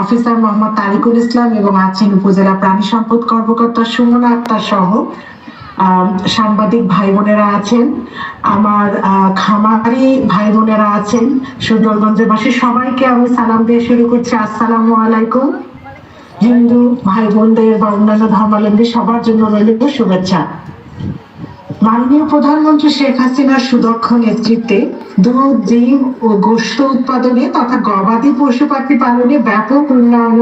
Officer Mohammad Tariqul ইসলাম এবং আছেন উপজেলা প্রাণী সম্পদ কর্মকর্তা সুমনা আক্তার সহ সাংবাদিক ভাই বোনেরা আছেন। আমার খামারি ভাই বোনেরা আছেন সুন্দরগঞ্জের বাসী সবাইকে আমি সালাম দিয়ে শুরু করছি। আসসালামু আলাইকুম। হিন্দু ভাই বোনদের বা অন্যান্য ধর্মাবলম্বী সবার জন্য রইল শুভেচ্ছা। মাননীয় প্রধানমন্ত্রী শেখ হাসিনার সুদক্ষ নেতৃত্বে দুধ ডিম ও গোশত উৎপাদনে তথা গবাদি পশু পাখি পালনে ব্যাপক উন্নয়ন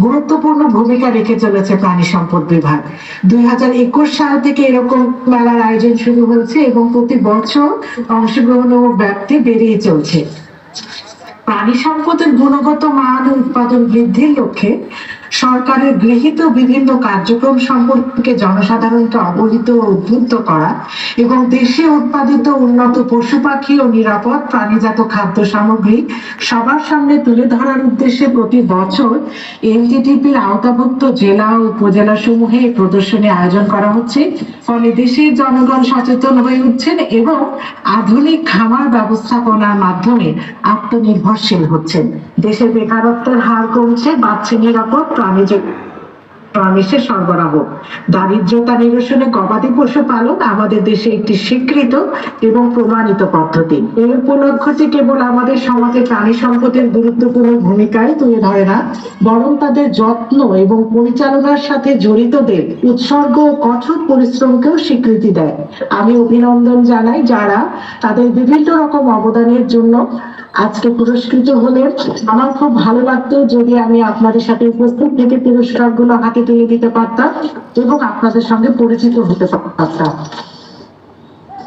গুরুত্বপূর্ণ ভূমিকা রেখে চলেছে প্রাণী সম্পদ বিভাগ। দুই হাজার একুশ সাল থেকে এরকম মেলার আয়োজন শুরু হয়েছে এবং প্রতি বছর অংশগ্রহণ ও ব্যাপ্তি বেড়েই চলছে। প্রাণী সম্পদের গুণগত মান উৎপাদন বৃদ্ধির লক্ষ্যে সরকারের গৃহীত বিভিন্ন কার্যক্রম সম্পর্কে জনসাধারণকে অবহিত উদ্বুদ্ধ করা এবং দেশে উৎপাদিত উন্নত পশু পাখি ও নিরাপদ প্রাণীজাত খাদ্য সামগ্রী সবার সামনে তুলে ধরার উদ্দেশ্যে প্রতি বছর এনটিটিপির আওতাভুক্ত জেলা ও উপজেলা সমূহে এই প্রদর্শনী আয়োজন করা হচ্ছে। ফলে দেশের জনগণ সচেতন হয়ে উঠছেন এবং আধুনিক খামার ব্যবস্থাপনার মাধ্যমে আত্মনির্ভরশীল হচ্ছেন। দেশের বেকারত্বের হার কমছে, বাড়ছে নিরাপদ সরবরাহ। দারিদ্রতা নিরসনে গবাদি পশু পালন আমাদের দেশে একটি স্বীকৃত এবং প্রমাণিত পদ্ধতি। এই উপলক্ষটি কেবল আমাদের সমাজে প্রাণী সম্পদের গুরুত্বপূর্ণ ভূমিকায় তুলে ধরে না, বরং তাদের যত্ন এবং পরিচালনার সাথে জড়িতদের উৎসর্গ ও কঠোর পরিশ্রমকেও স্বীকৃতি দেয়। আমি অভিনন্দন জানাই যারা তাদের বিভিন্ন রকম অবদানের জন্য আজকে পুরস্কৃত হলে আমার খুব ভালো লাগতো যদি আমি আপনাদের সাথে উপস্থিত থেকে পুরস্কারগুলো হাতে তুলে দিতে পারতাম এবং আপনাদের সঙ্গে পরিচিত হতে পারতাম।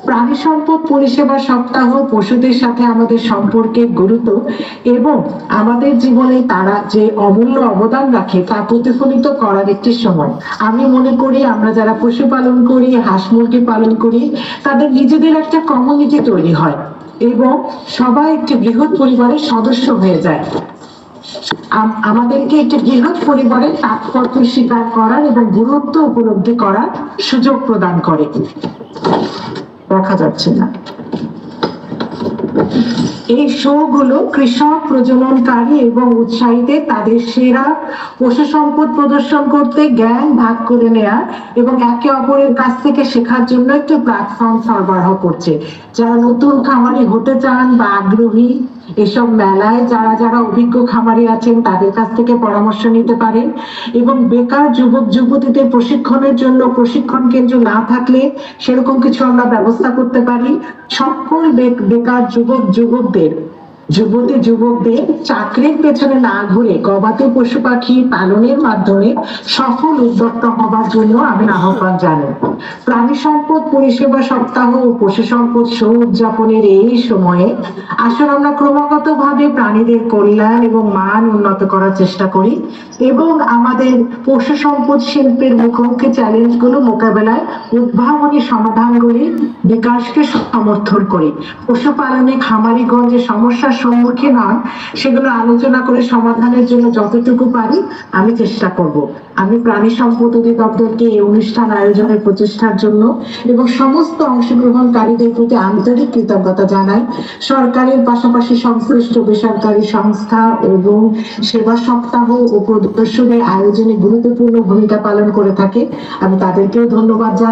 প্রাণী সম্পদ পরিষেবা সপ্তাহ পশুদের সাথে আমাদের সম্পর্কের গুরুত্ব এবং আমাদের জীবনে তারা যে অমূল্য অবদান রাখে তা প্রতিফলিত করার একটি সময়। আমি মনে করি আমরা যারা পশুপালন করি, হাঁস মুরগি পালন করি, তাদের নিজেদের একটা কমিউনিটি তৈরি হয়। এবং সবাই একটি বৃহৎ পরিবারের সদস্য হয়ে যায়। আম- আমাদেরকে একটি বৃহৎ পরিবারের তাৎপর্য স্বীকার করার এবং গুরুত্ব উপলব্ধি করার সুযোগ প্রদান করে। দেখা যাচ্ছে না। এই শো গুলো কৃষক, প্রজননকারী এবং উৎসাহীদের তাদের সেরা পশু সম্পদ প্রদর্শন করতে জ্ঞান ভাগ করে নেয়া এবং একে অপরের কাছ থেকে শেখার জন্য একটি প্ল্যাটফর্ম সরবরাহ করছে। যারা নতুন খামারে হতে চান বা আগ্রহী এসব মেলায় যারা যারা অভিজ্ঞ খামারি আছেন, তাদের কাছ থেকে পরামর্শ নিতে পারেন এবং বেকার যুবক, যুবতীদের প্রশিক্ষণের জন্য প্রশিক্ষণ কেন্দ্র না থাকলে সেরকম কিছু আমরা ব্যবস্থা করতে পারি। সকল বেকার যুবক, যুবকদের যুবতী যুবকদের চাকরির পেছনে না ঘুরে গবাদি পশু পাখি পালনের মাধ্যমে সফল উদ্যোক্তা হবার জন্য আমি আহ্বান জানাই। প্রাণী সম্পদ পরিষেবা সপ্তাহ ও পশু সম্পদ শো উদযাপনের এই সময়ে আসলে আমরা ক্রমাগত ভাবে প্রাণীদের কল্যাণ এবং মান উন্নত করার চেষ্টা করি এবং আমাদের পশু সম্পদ শিল্পের মুখোমুখি চ্যালেঞ্জগুলো মোকাবেলায় উদ্ভাবনী সমাধানগুলি বিকাশকে সমর্থন করি। পশুপালনে খামারিগঞ্জ যে সমস্যার সম্মুখীন হন, সেগুলো আলোচনা করে সমাধানের জন্য যতটুকু পারি আমি চেষ্টা করব। আমি প্রাণী সম্পদ অধিদপ্তরকে এই অনুষ্ঠান আয়োজনের প্রচেষ্টার জন্য এবং সমস্ত অংশগ্রহণকারীদের প্রতি আন্তরিক কৃতজ্ঞতা জানাই। সরকারের পাশাপাশি সংশ্লিষ্ট বেসরকারি সংস্থা এবং সেবা সপ্তাহ ও প্রদর্শনের আয়োজনে গুরুত্বপূর্ণ ভূমিকা পালন করে থাকে। আমি তাদেরকেও ধন্যবাদ জানাই।